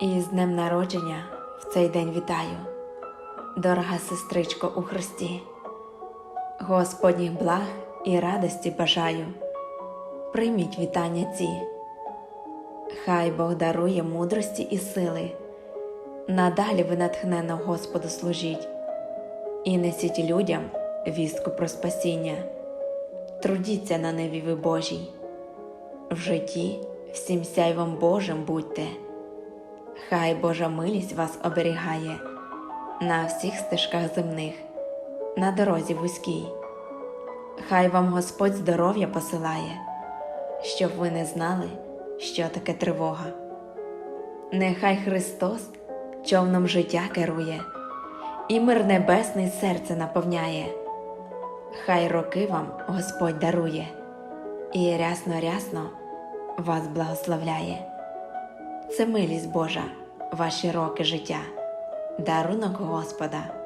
І з днем народження в цей день вітаю, дорога сестричко у Христі, Господніх благ і радості бажаю, прийміть вітання ці, хай Бог дарує мудрості і сили, надалі ви натхненно Господу служіть. І несіть людям вістку про спасіння, трудіться на неві ви Божій, в житті всім сяйвом Божим будьте. Хай Божа милість вас оберігає на всіх стежках земних, на дорозі вузькій. Хай вам Господь здоров'я посилає, щоб ви не знали, що таке тривога. Нехай Христос човном життя керує, і мир небесний серце наповняє. Хай роки вам Господь дарує, і рясно-рясно вас благословляє. Це милість Божа, ваші роки життя, дарунок Господа.